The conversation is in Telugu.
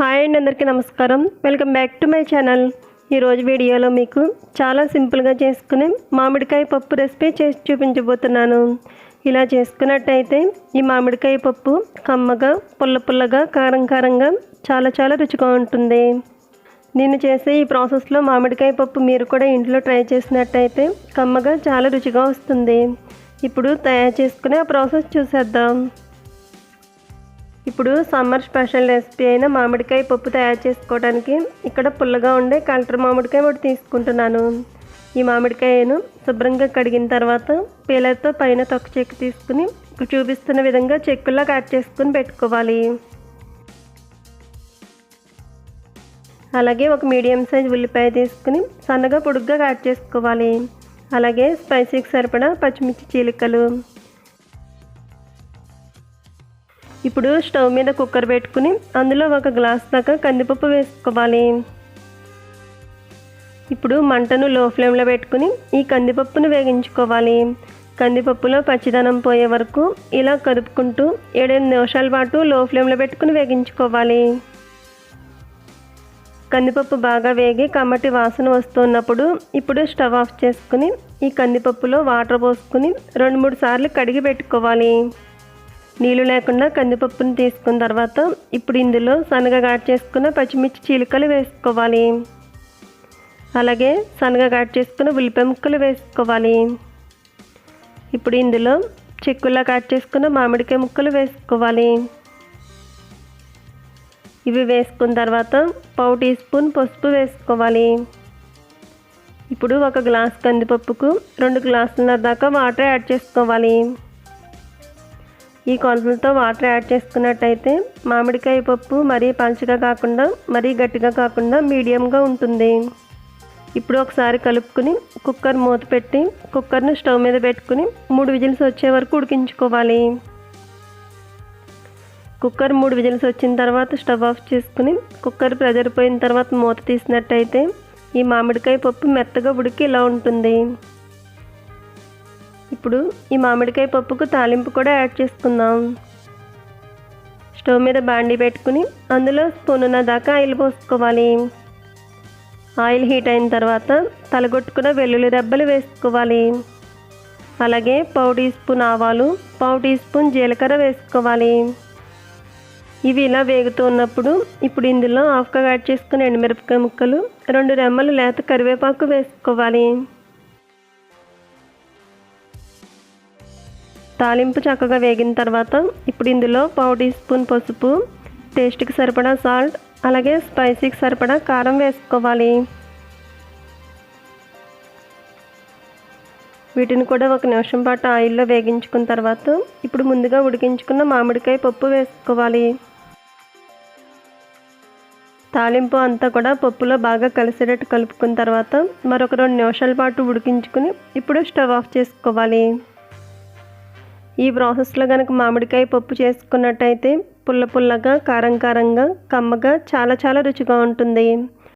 హాయ్ అండి అందరికీ నమస్కారం. Welcome back to my channel. ఈరోజు వీడియోలో మీకు చాలా సింపుల్గా చేసుకునే మామిడికాయ పప్పు రెసిపీ చేసి చూపించబోతున్నాను. ఇలా చేసుకున్నట్టయితే ఈ మామిడికాయ పప్పు కమ్మగా పుల్ల పుల్లగా కారం కారంగా చాలా చాలా రుచిగా ఉంటుంది. నేను చేసే ఈ ప్రాసెస్లో మామిడికాయ పప్పు మీరు కూడా ఇంట్లో ట్రై చేసినట్టయితే కమ్మగా చాలా రుచిగా వస్తుంది. ఇప్పుడు తయారు చేసుకునే ఆ ప్రాసెస్ చూసేద్దాం. ఇప్పుడు సమ్మర్ స్పెషల్ రెసిపీ అయిన మామిడికాయ పప్పు తయారు చేసుకోవడానికి ఇక్కడ పుల్లగా ఉండే కలర్ మామిడికాయ ఒకటి తీసుకుంటున్నాను. ఈ మామిడికాయను శుభ్రంగా కడిగిన తర్వాత పీలర్తో పైన తొక్క చెక్కు తీసుకుని చూపిస్తున్న విధంగా చెక్కులా కట్ చేసుకుని పెట్టుకోవాలి. అలాగే ఒక మీడియం సైజ్ ఉల్లిపాయ తీసుకుని సన్నగా పొడుగ్గా కట్ చేసుకోవాలి. అలాగే స్పైసీకి సరిపడా పచ్చిమిర్చి చీలికలు. ఇప్పుడు స్టవ్ మీద కుక్కర్ పెట్టుకుని అందులో ఒక గ్లాస్ దాకా కందిపప్పు వేసుకోవాలి. ఇప్పుడు మంటను లో ఫ్లేమ్లో పెట్టుకుని ఈ కందిపప్పును వేగించుకోవాలి. కందిపప్పులో పచ్చిదనం పోయే వరకు ఇలా కదుపుకుంటూ ఏడెనిమిది నిమిషాల పాటు లో ఫ్లేమ్లో పెట్టుకుని వేగించుకోవాలి. కందిపప్పు బాగా వేగి కమ్మటి వాసన వస్తున్నప్పుడు ఇప్పుడు స్టవ్ ఆఫ్ చేసుకుని ఈ కందిపప్పులో వాటర్ పోసుకుని రెండు మూడు సార్లు కడిగి పెట్టుకోవాలి. నీళ్ళు లేకుండా కందిపప్పును తీసుకున్న తర్వాత ఇప్పుడు ఇందులో సన్నగా ఘాట్ చేసుకున్న పచ్చిమిర్చి చీలికలు వేసుకోవాలి. అలాగే సన్నగా ఘాట్ చేసుకున్న ఉల్లిపాయ ముక్కలు వేసుకోవాలి. ఇప్పుడు ఇందులో చిక్కులా కట్ చేసుకున్న మామిడికాయ ముక్కలు వేసుకోవాలి. ఇవి వేసుకున్న తర్వాత పావు టీ స్పూన్ పసుపు వేసుకోవాలి. ఇప్పుడు ఒక గ్లాస్ కందిపప్పుకు రెండు గ్లాసుల దాకా వాటర్ యాడ్ చేసుకోవాలి. ఈ కొలతలతో వాటర్ యాడ్ చేసుకున్నట్టయితే మామిడికాయ పప్పు మరీ పలుచగా కాకుండా మరీ గట్టిగా కాకుండా మీడియంగా ఉంటుంది. ఇప్పుడు ఒకసారి కలుపుకుని కుక్కర్ మూత పెట్టి కుక్కర్ను స్టవ్ మీద పెట్టుకుని మూడు విజిల్స్ వచ్చే వరకు ఉడికించుకోవాలి. కుక్కర్ మూడు విజిల్స్ వచ్చిన తర్వాత స్టవ్ ఆఫ్ చేసుకుని కుక్కర్ ప్రెజర్ పోయిన తర్వాత మూత తీసినట్టయితే ఈ మామిడికాయ పప్పు మెత్తగా ఉడికి ఇలా ఉంటుంది. ఇప్పుడు ఈ మామిడికాయ పప్పుకు తాలింపు కూడా యాడ్ చేసుకుందాం. స్టవ్ మీద బాండి పెట్టుకుని అందులో స్పూనున్న దాకా ఆయిల్ పోసుకోవాలి. ఆయిల్ హీట్ అయిన తర్వాత తలగొట్టుకున్న వెల్లుల్లి రెబ్బలు వేసుకోవాలి. అలాగే పావు టీ స్పూన్ ఆవాలు పావు టీ స్పూన్ జీలకర్ర వేసుకోవాలి. ఇవి ఇలా వేగుతూ ఉన్నప్పుడు ఇప్పుడు ఇందులో హాఫ్గా యాడ్ చేసుకుని ఎండుమిరపకాయ ముక్కలు రెండు రెమ్మలు లేత కరివేపాకు వేసుకోవాలి. తాలింపు చక్కగా వేగిన తర్వాత ఇప్పుడు ఇందులో పావు టీ స్పూన్ పసుపు టేస్ట్కి సరిపడా సాల్ట్ అలాగే స్పైసీకి సరిపడా కారం వేసుకోవాలి. వీటిని కూడా ఒక నిమిషం పాటు ఆయిల్లో వేగించుకున్న తర్వాత ఇప్పుడు ముందుగా ఉడికించుకున్న మామిడికాయ పప్పు వేసుకోవాలి. తాలింపు అంతా కూడా పప్పులో బాగా కలిసేటట్టు కలుపుకున్న తర్వాత మరొక రెండు నిమిషాల పాటు ఉడికించుకుని ఇప్పుడు స్టవ్ ఆఫ్ చేసుకోవాలి. ఈ ప్రాసెస్లో కనుక మామిడికాయ పప్పు చేసుకున్నట్టయితే పుల్ల పుల్లగా కారం కారంగా కమ్మగా చాలా చాలా రుచిగా ఉంటుంది.